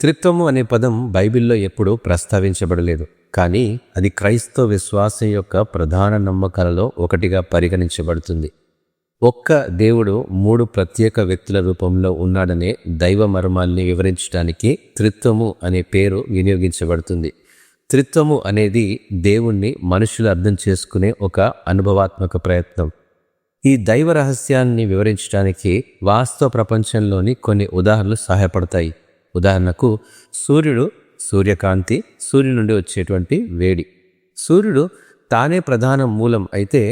త్రిత్వము అనే పదం బైబిల్లో ఎప్పుడూ ప్రస్తావించబడలేదు కానీ అది క్రైస్తవ విశ్వాసం యొక్క ప్రధాన నమ్మకాలలో ఒకటిగా పరిగణించబడుతుంది. ఒక్క దేవుడు మూడు ప్రత్యేక వ్యక్తుల రూపంలో ఉన్నాడనే దైవ మర్మాల్ని వివరించడానికి త్రిత్వము అనే పేరు వినియోగించబడుతుంది. త్రిత్వము అనేది దేవుణ్ణి మనుషులు అర్థం చేసుకునే ఒక అనుభవాత్మక ప్రయత్నం. ఈ దైవ రహస్యాన్ని వివరించడానికి వాస్తవ ప్రపంచంలోని కొన్ని ఉదాహరణలు సహాయపడతాయి. ఉదాహరణకు సూర్యుడు సూర్యకాంతి సూర్యుడి నుండి వచ్చేటువంటి వేడి. సూర్యుడు తానే ప్రధాన మూలం అయితే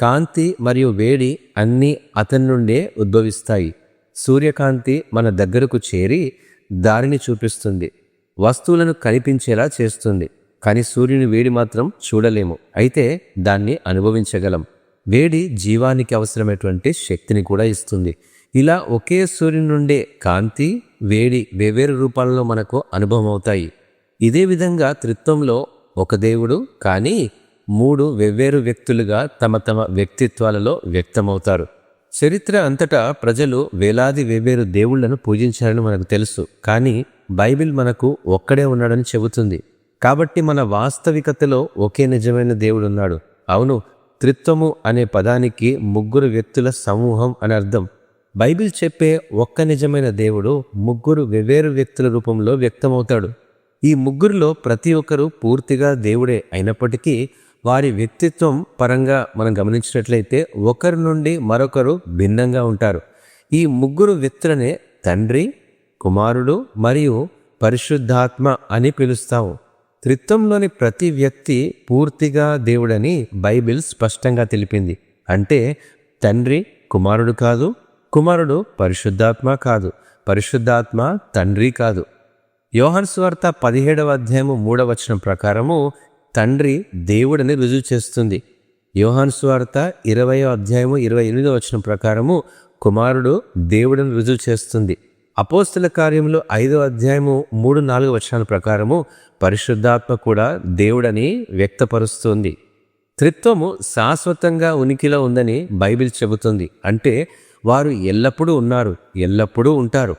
కాంతి మరియు వేడి అన్నీ అతని నుండే ఉద్భవిస్తాయి. సూర్యకాంతి మన దగ్గరకు చేరి దారిని చూపిస్తుంది. వస్తువులను కనిపించేలా చేస్తుంది. కానీ సూర్యుని వేడి మాత్రం చూడలేము. అయితే దాన్ని అనుభవించగలం. వేడి జీవానికి అవసరమైనటువంటి శక్తిని కూడా ఇస్తుంది. ఇలా ఒకే సూర్యుని నుండే కాంతి వేడి వేవేరు రూపాలలో మనకు అనుభవం అవుతాయి ఇదే విధంగా త్రిత్వంలో ఒక దేవుడు కానీ మూడు వెవ్వేరు వ్యక్తులుగా తమ తమ వ్యక్తిత్వాలలో వ్యక్తమవుతారు. చరిత్ర అంతటా ప్రజలు వేలాది వేవేరు దేవుళ్ళను పూజించారని మనకు తెలుసు. కానీ బైబిల్ మనకు ఒక్కడే ఉన్నాడని చెబుతుంది. కాబట్టి మన వాస్తవికతలో ఒకే నిజమైన దేవుడు ఉన్నాడు. అవును త్రిత్వము అనే పదానికి ముగ్గురు వ్యక్తుల సమూహం అని అర్థం. బైబిల్ చెప్పే ఒక్క నిజమైన దేవుడు ముగ్గురు వెవ్వేరు వ్యక్తుల రూపంలో వ్యక్తమవుతాడు. ఈ ముగ్గురులో ప్రతి ఒక్కరూ పూర్తిగా దేవుడే అయినప్పటికీ వారి వ్యక్తిత్వం పరంగా మనం గమనించినట్లయితే ఒకరి నుండి మరొకరు భిన్నంగా ఉంటారు. ఈ ముగ్గురు వ్యక్తులనే తండ్రి కుమారుడు మరియు పరిశుద్ధాత్మ అని పిలుస్తాము. త్రిత్వంలోని ప్రతి వ్యక్తి పూర్తిగా దేవుడని బైబిల్ స్పష్టంగా తెలిపింది. అంటే తండ్రి కుమారుడు కాదు కుమారుడు పరిశుద్ధాత్మ కాదు పరిశుద్ధాత్మ తండ్రి కాదు. యోహన్స్వార్త పదిహేడవ అధ్యాయము మూడవ వచనం ప్రకారము తండ్రి దేవుడని రుజువు చేస్తుంది. యోహాన్స్వార్త ఇరవయో అధ్యాయము ఇరవై ఎనిమిదో వచనం ప్రకారము కుమారుడు దేవుడని రుజువు చేస్తుంది. అపోస్తుల కార్యంలో ఐదో అధ్యాయము మూడు నాలుగు వచనాల ప్రకారము పరిశుద్ధాత్మ కూడా దేవుడని వ్యక్తపరుస్తుంది. త్రిత్వము శాశ్వతంగా ఉనికిలో ఉందని బైబిల్ చెబుతుంది. అంటే వారు ఎల్లప్పుడూ ఉన్నారు ఎల్లప్పుడూ ఉంటారు.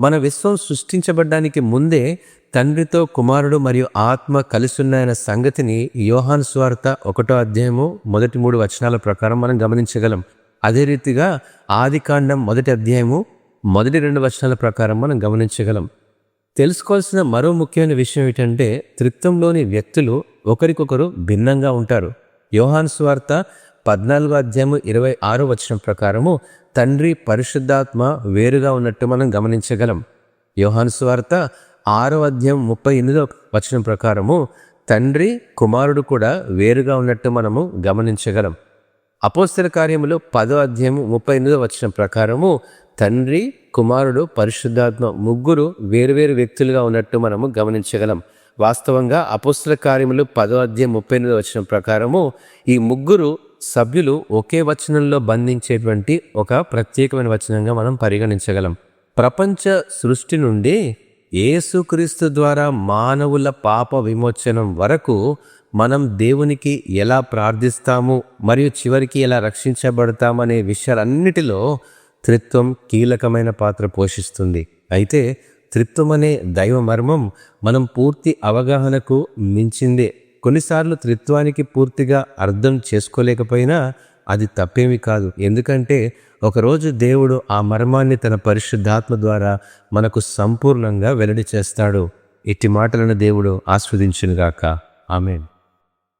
మన విశ్వం సృష్టించబడ్డానికి ముందే తండ్రితో కుమారుడు మరియు ఆత్మ కలిసున్నాయన్న సంగతిని యోహాన్ స్వార్త ఒకటో అధ్యాయము మొదటి మూడు వచనాల ప్రకారం మనం గమనించగలం. అదే రీతిగా ఆదికాండం మొదటి అధ్యాయము మొదటి రెండు వచనాల ప్రకారం మనం గమనించగలం. తెలుసుకోవాల్సిన మరో ముఖ్యమైన విషయం ఏంటంటే త్రిత్వంలోని వ్యక్తులు ఒకరికొకరు భిన్నంగా ఉంటారు. యోహాన్ స్వార్త పద్నాలుగో అధ్యాయము ఇరవై ఆరో వచనం ప్రకారము తండ్రి పరిశుద్ధాత్మ వేరుగా ఉన్నట్టు మనం గమనించగలం. యోహాన్ స్వార్త ఆరో అధ్యాయం ముప్పై ఎనిమిదో వచనం ప్రకారము తండ్రి కుమారుడు కూడా వేరుగా ఉన్నట్టు మనము గమనించగలం. అపోస్తల కార్యములు పదో అధ్యాయము ముప్పై ఎనిమిదో వచ్చిన ప్రకారము తండ్రి కుమారుడు పరిశుద్ధాత్మ ముగ్గురు వేరువేరు వ్యక్తులుగా ఉన్నట్టు మనము గమనించగలం. వాస్తవంగా అపోస్తల కార్యములు పదో అధ్యాయం ముప్పై ఎనిమిది వచ్చిన ప్రకారము ఈ ముగ్గురు సభ్యులు ఒకే వచనంలో బంధించేటువంటి ఒక ప్రత్యేకమైన వచనంగా మనం పరిగణించగలం. ప్రపంచ సృష్టి నుండి ఏసుక్రీస్తు ద్వారా మానవుల పాప విమోచనం వరకు మనం దేవునికి ఎలా ప్రార్థిస్తాము మరియు చివరికి ఎలా రక్షించబడతామనే విషయాలన్నిటిలో త్రిత్వం కీలకమైన పాత్ర పోషిస్తుంది. అయితే త్రిత్వం అనే దైవ మర్మం మనం పూర్తి అవగాహనకు మించిందే కొన్నిసార్లు త్రిత్వానికి పూర్తిగా అర్థం చేసుకోలేకపోయినా అది తప్పేమి కాదు. ఎందుకంటే ఒకరోజు దేవుడు ఆ మర్మాన్ని తన పరిశుద్ధాత్మ ద్వారా మనకు సంపూర్ణంగా వెల్లడి చేస్తాడు. ఇట్టి మాటలను దేవుడు ఆస్వాదించునుగాక. ఆమెన్.